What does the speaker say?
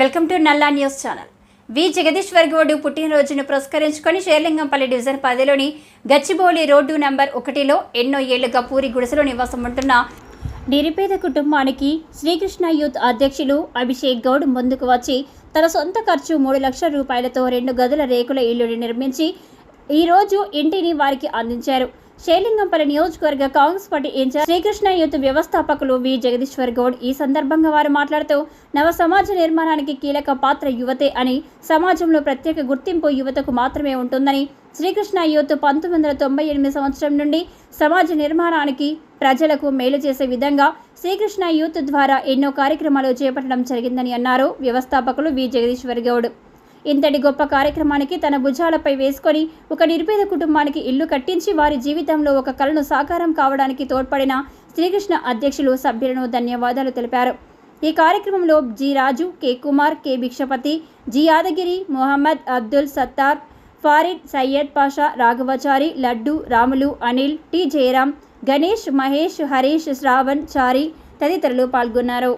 Welcome to Nalla news channel. V. Jagadishwar Goud పుట్టినరోజును పురస్కరించుకొని Serilingampally division పదిలోని Gachibowli road number ఒకటిలో ఎన్నో ఏళ్ళుగా పూరి గుడిసెలో నివాసం ఉంటున్న నిరుపేద కుటుంబానికి శ్రీకృష్ణ యూత్ అధ్యక్షులు అభిషేక్ గౌడ్ ముందుకు వచ్చి తన సొంత ఖర్చు మూడు లక్షల రూపాయలతో రెండు గదుల రేకుల ఇల్లుని నిర్మించి ఈరోజు ఇంటిని వారికి అందించారు. షేలింగంపల్లి నియోజకవర్గ Congress party incharge Srikrishna youth వ్యవస్థాపకులు వి జగదీశ్వర్ గౌడ్ ఈ సందర్భంగా వారు మాట్లాడుతూ నవ సమాజ నిర్మాణానికి కీలక పాత్ర యువతే అని సమాజంలో ప్రత్యేక గుర్తింపు యువతకు మాత్రమే ఉంటుందని శ్రీకృష్ణ యూత్ పంతొమ్మిది వందల తొంభై ఎనిమిది సంవత్సరం నుండి సమాజ నిర్మాణానికి ప్రజలకు మేలు చేసే విధంగా శ్రీకృష్ణ యూత్ ద్వారా ఎన్నో కార్యక్రమాలు చేపట్టడం జరిగిందని అన్నారు వ్యవస్థాపకులు వి జగదీశ్వర్ గౌడ్. ఇంతటి గొప్ప కార్యక్రమానికి తన భుజాలపై వేసుకొని ఒక నిరుపేద కుటుంబానికి ఇల్లు కట్టించి వారి జీవితంలో ఒక కలను సాకారం కావడానికి తోడ్పడిన శ్రీకృష్ణ అధ్యక్షులు సభ్యులను ధన్యవాదాలు తెలిపారు. ఈ కార్యక్రమంలో G Raju K Kumar K Bhikshapathi G Yadagiri Mohammed Abdul Sattar Farid Syed Pasha Raghavachari Laddu Ramulu Anil T Jayaram Ganesh Mahesh Harish Shravan Chari తదితరులు పాల్గొన్నారు.